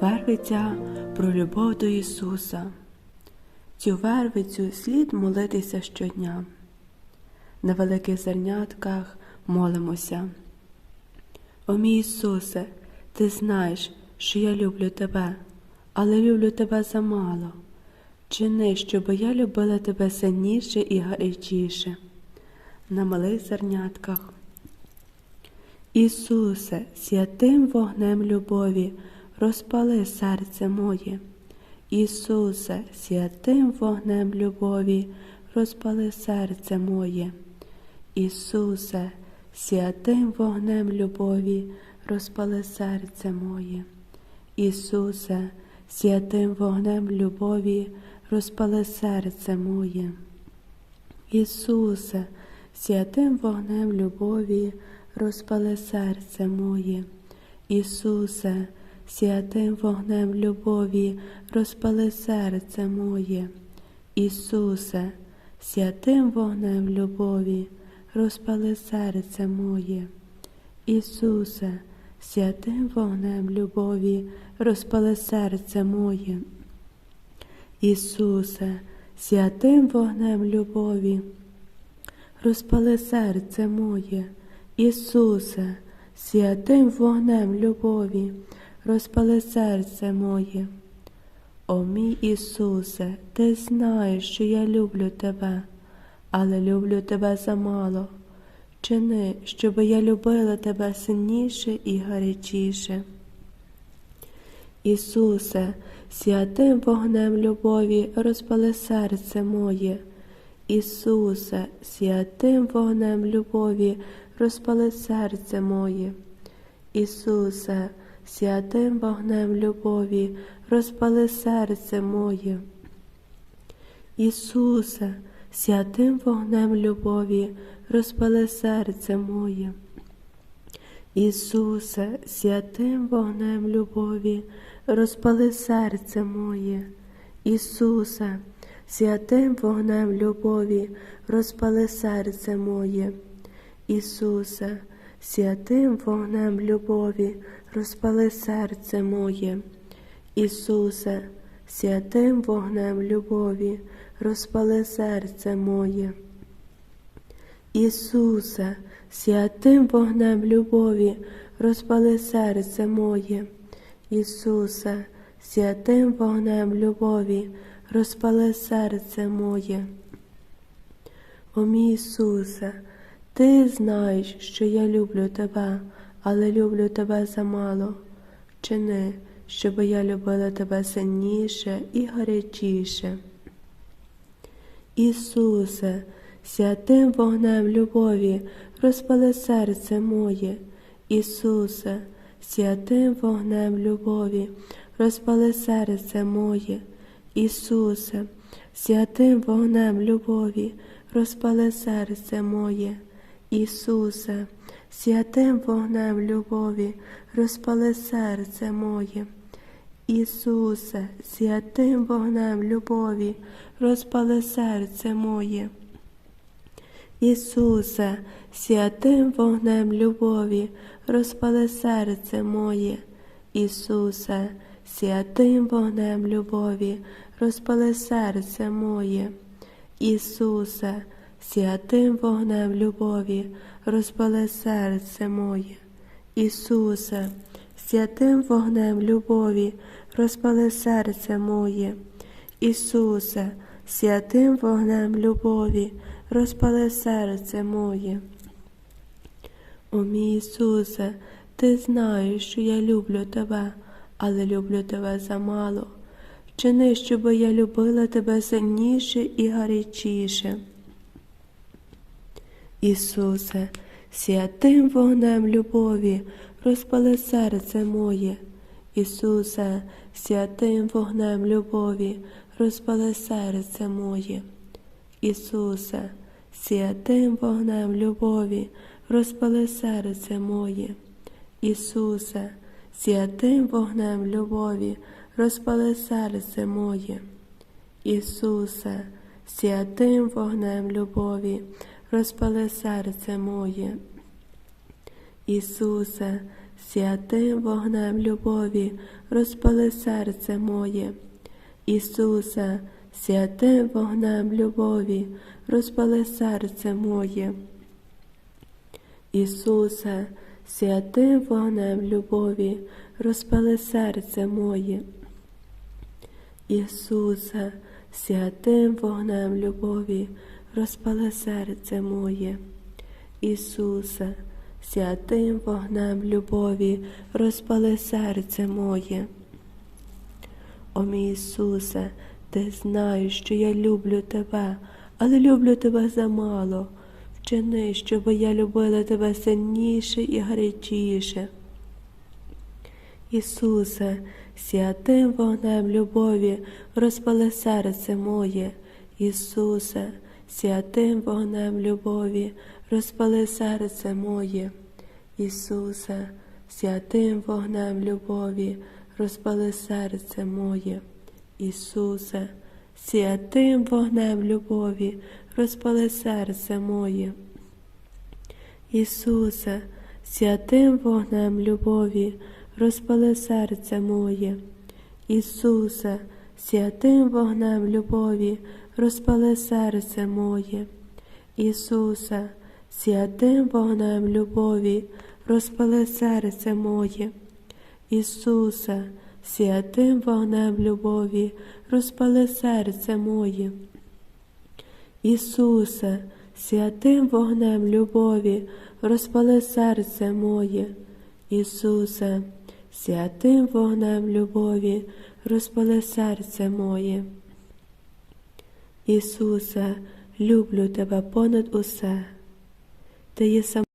Вервиця про любов до Ісуса. Цю вервицю слід молитися щодня. На великих зернятках молимося. О мій Ісусе, ти знаєш, що я люблю тебе, але люблю тебе замало. Чини, щоб я любила тебе сильніше і гарячіше. На малих зернятках. Ісусе, святим вогнем любові, розпали серце моє. Ісусе, святим вогнем любові, розпали серце моє. Ісусе, святим вогнем любові, розпали серце моє. Ісусе, святим вогнем любові, розпали серце моє. Ісусе, святим вогнем любові, розпали серце моє. Ісусе, святим вогнем любові, розпали серце моє. Ісусе, святим вогнем любові, розпали серце моє. Ісусе, святим вогнем любові, розпали серце моє. Ісусе, святим вогнем любові, розпали серце моє. Ісусе, святим вогнем любові, розпали серце моє. О мій Ісусе, ти знаєш, що я люблю тебе, але люблю тебе замало. Чини, щоб я любила тебе сильніше і гарячіше. Ісусе, святим вогнем любові розпали серце моє. Ісусе, святим вогнем любові розпали серце моє. Ісусе, святим вогнем любові розпали серце моє. Ісусе, святим вогнем любові розпали серце моє. Ісусе, святим вогнем любові, розпали серце моє. Ісусе, святим вогнем любові, розпали серце моє. Ісусе, святим вогнем любові, розпали серце моє. Ісусе, святим вогнем любові, розпали серце моє. Ісусе, святим вогнем любові, розпали серце моє. Ісусе, святим вогнем любові, розпали серце моє. О мій Ісусе, Ти знаєш, що я люблю Тебе, але люблю Тебе замало. Чини, щоб я любила Тебе сильніше і гарячіше. Ісусе, святим вогнем любові, розпали серце моє. Ісусе, святим вогнем любові, розпали серце моє. Ісусе, святим вогнем любові, розпали серце моє. Ісусе, святим вогнем любові, розпали серце моє. Ісусе, святим вогнем любові, розпали серце моє. Ісусе, святим вогнем любові, розпали серце моє. Ісусе, святим вогнем любові, розпали серце моє. Ісусе, святим вогнем любові, розпали серце моє. Ісусе, святим вогнем любові, розпали серце моє. Ісусе, святим вогнем любові, розпали серце моє. О мій Ісусе, ти знаєш, що я люблю тебе, але люблю тебе замало. Чини, щоб я любила тебе сильніше і гарячіше. Ісусе, святим вогнем любові, розпали серце моє. Ісусе, святим вогнем любові, розпали серце моє. Ісусе, святим вогнем любові, розпали серце моє. Ісусе, святим вогнем любові, розпали серце моє. Ісусе, святим вогнем любові, розпали серце моє. Ісусе, святим вогнем любові, розпали серце моє. Ісусе, святим вогнем любові, розпали серце моє. Ісусе, святим вогнем любові, розпали серце моє. Ісусе, святим вогнем любові, розпали серце моє. Ісусе, святим вогнем любові, розпали серце моє. О мій Ісусе, ти знаєш, що я люблю тебе, але люблю тебе замало. Вчини, щоб я любила тебе сильніше і гарячіше. Ісусе, святим вогнем любові, розпали серце моє. Ісусе, святим вогнем любові, розпали серце моє. Ісусе, святим вогнем любові, розпали серце моє. Ісусе, святим вогнем любові, розпали серце моє. Ісусе, святим вогнем любові, розпали серце моє. Ісусе, святим вогнем любові, розпали серце моє. Ісусе, святим вогнем любові, розпали серце моє. Ісусе, святим вогнем любові, розпали серце моє. Ісусе, святим вогнем любові, розпали серце моє. Ісусе, святим вогнем любові, розпали серце моє. Ісусе, люблю тебе понад усе. Ти є сам